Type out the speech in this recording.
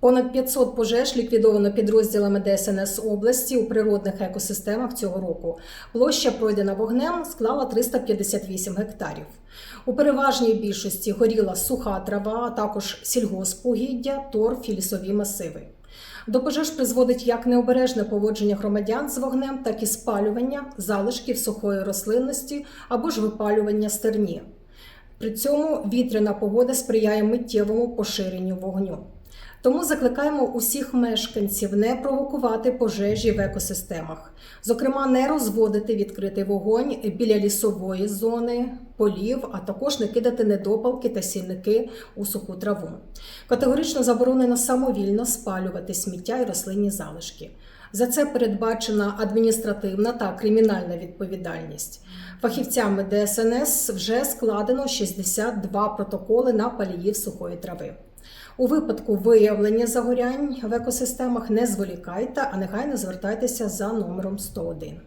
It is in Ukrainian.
Понад 500 пожеж ліквідовано підрозділами ДСНС області у природних екосистемах цього року. Площа пройдена вогнем склала 358 гектарів. У переважній більшості горіла суха трава, а також сільгоспугіддя, торф і лісові масиви. До пожеж призводить як необережне поводження громадян з вогнем, так і спалювання залишків сухої рослинності або ж випалювання стерні. При цьому вітряна погода сприяє миттєвому поширенню вогню. Тому закликаємо усіх мешканців не провокувати пожежі в екосистемах, зокрема, не розводити відкритий вогонь біля лісової зони, полів, а також не кидати недопалки та сільники у суху траву. Категорично заборонено самовільно спалювати сміття і рослинні залишки. За це передбачена адміністративна та кримінальна відповідальність. Фахівцями ДСНС вже складено 62 протоколи на паліїв сухої трави. У випадку виявлення загорянь в екосистемах не зволікайте, а негайно звертайтеся за номером 101.